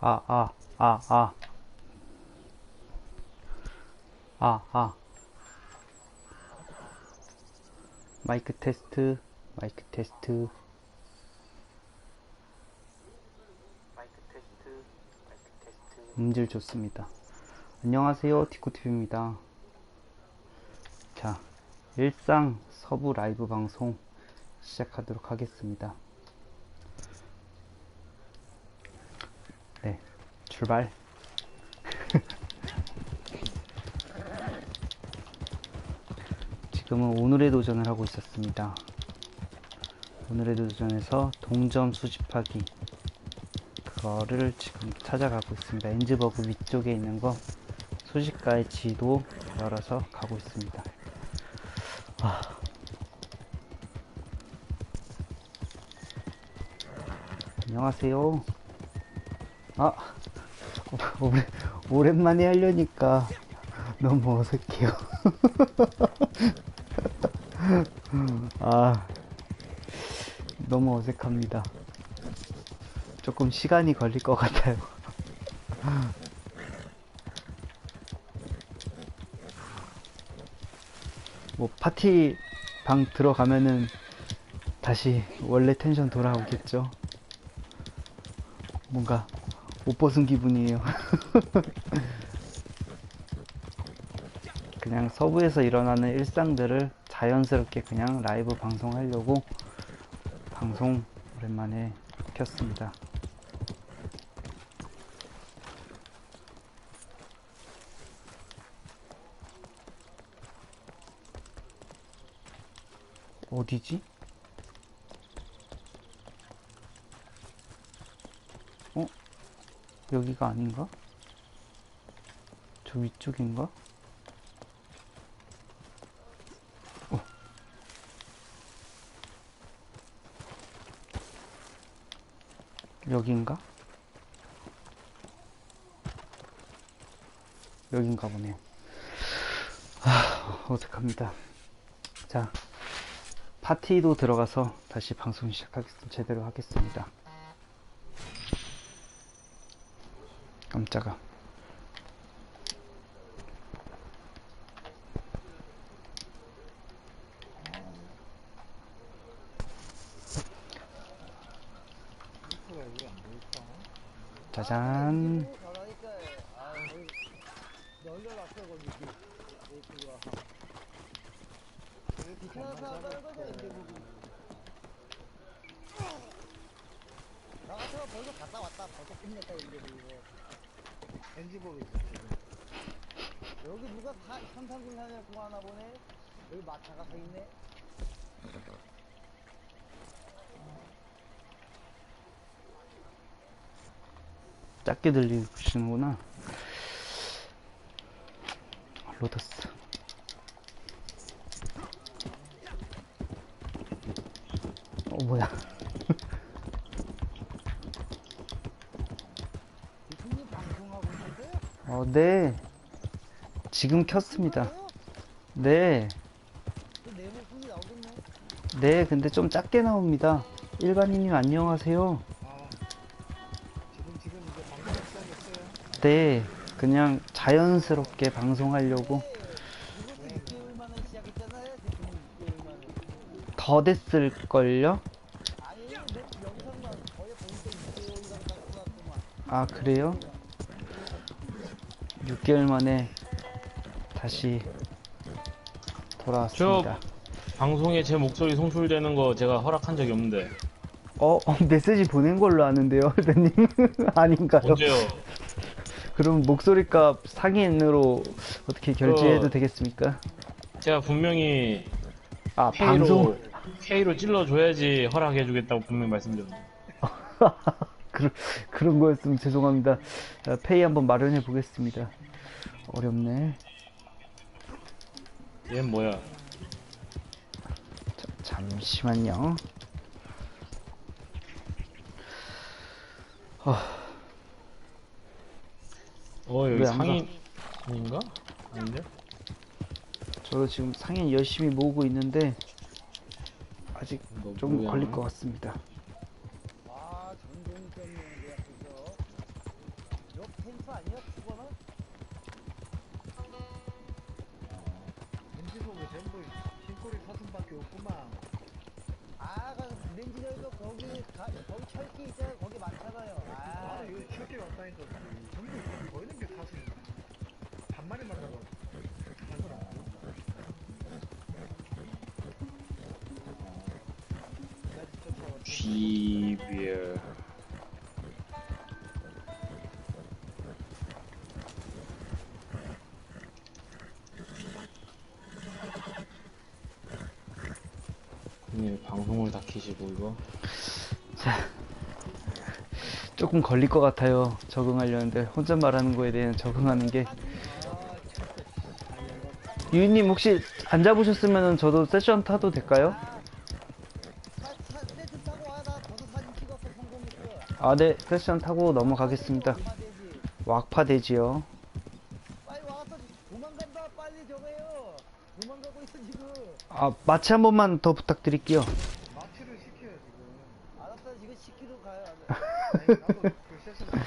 아, 아, 아, 아. 아, 아. 마이크 테스트, 마이크 테스트. 마이크 테스트, 마이크 테스트. 음질 좋습니다. 안녕하세요, 디코TV입니다. 자, 일상 서부 라이브 방송 시작하도록 하겠습니다. 네, 출발. 지금은 오늘의 도전을 하고 있었습니다. 오늘의 도전에서 동점 수집하기 그거를 지금 찾아가고 있습니다. 엔즈버그 위쪽에 있는 거 수집가의 지도 열어서 가고 있습니다. 아. 안녕하세요. 아, 오래, 오랜만에 하려니까 너무 어색해요. 아, 너무 어색합니다. 조금 시간이 걸릴 것 같아요. 뭐, 파티 방 들어가면은 다시 원래 텐션 돌아오겠죠. 뭔가 옷 벗은 기분이에요. 그냥 서부에서 일어나는 일상들을 자연스럽게 그냥 라이브 방송하려고 방송 오랜만에 켰습니다. 어디지? 여기가 아닌가? 저 위쪽인가? 어. 여긴가? 여긴가 보네요. 아, 어색합니다. 자, 파티도 들어가서 다시 방송 시작하겠습니다. 제대로 하겠습니다. 깜짝아. 짜잔. 나 같은 거 벌써 갔다 왔다 벌써 끝냈다 이제 이거 엔지복이 여기 누가 사, 선상군산을 구하나 보네 여기 마차가 서 있네 작게 들리시는구나. 로더스. 어, 뭐야. 대통령 방송하고 있는데 어, 네. 지금 켰습니다. 네. 네, 근데 좀 작게 나옵니다. 일반인님 안녕하세요. 네. 그냥 자연스럽게 방송하려고 이것도 6개월 만에 시작했잖아요 대통령 6개월 만에 더 됐을걸요? 아니 내 영상만 거의 보니까 6개월이랑 갖고 왔구만 아, 그래요? 6개월 만에 다시 돌아왔습니다. 방송에 제 목소리 송출되는 거 제가 허락한 적이 없는데 어, 어, 메시지 보낸 걸로 아는데요, 선생님? 아닌가요? 언제요? 그럼 목소리값 상인으로 어떻게 결제해도 그- 되겠습니까? 제가 분명히 아, K로 방송. K로 찔러줘야지 허락해주겠다고 분명히 말씀드렸는데 그런, 그런 거였으면 죄송합니다. 자, 페이 한번 마련해 보겠습니다. 어렵네. 얘는 뭐야? 자, 잠시만요. 어 여기 왜 안 가? 상인인가? 아닌데? 저도 지금 상인 열심히 모으고 있는데 아직 좀 뭐야? 걸릴 것 같습니다. 사슴밖에 없구만. 아, 그 렌즈 열고 거기 가, 거기 철기 있잖아요. 거기 많잖아요. 아, 아, 이거 철게 왔다니까. 전부 보이는 게. 단건 없고. 나진 GBL. 네, 방송을 다 키시고 이거 조금 걸릴 것 같아요. 적응하려는데 혼잣말하는 거에 대한 적응하는 게. 유인님 혹시 안 잡으셨으면 저도 세션 타도 될까요? 사, 사, 세트 타고 와. 나 저도 사진 찍었어. 성공했어. 아, 네, 세션 타고 넘어가겠습니다. 얼마되지? 왁파 되지요. 빨리 와서 도망간다. 빨리 저거요. 도망가고 있어 지금. 아, 마취 한 번만 더 부탁드릴게요. 마취를 시켜요, 지금. 알았어. 지금 10km 가요. 아니, 나도 그 해야겠다.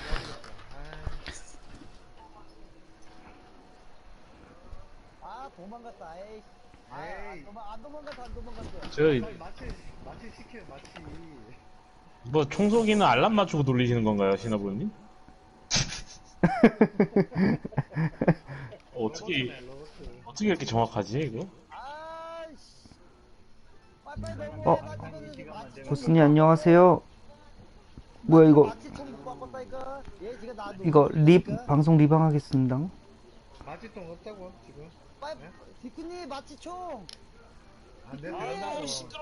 아, 도망갔다. 에이. 아, 에이. 안, 도망, 안 도망갔어. 안 도망갔어. 저 아, 빨리 마취, 마취 시켜요, 마취. 뭐 청소기는 알람 맞추고 돌리시는 건가요, 신화부님? 어떻게 로봇이네, 로봇. 어떻게 이렇게 정확하지 이거? 어. 보스님 안녕하세요. 뭐야 이거 이거 립 방송 리방하겠습니다. 마취통 없다고, 지금? 빨리 디크님 마취총. 안. 시끄러.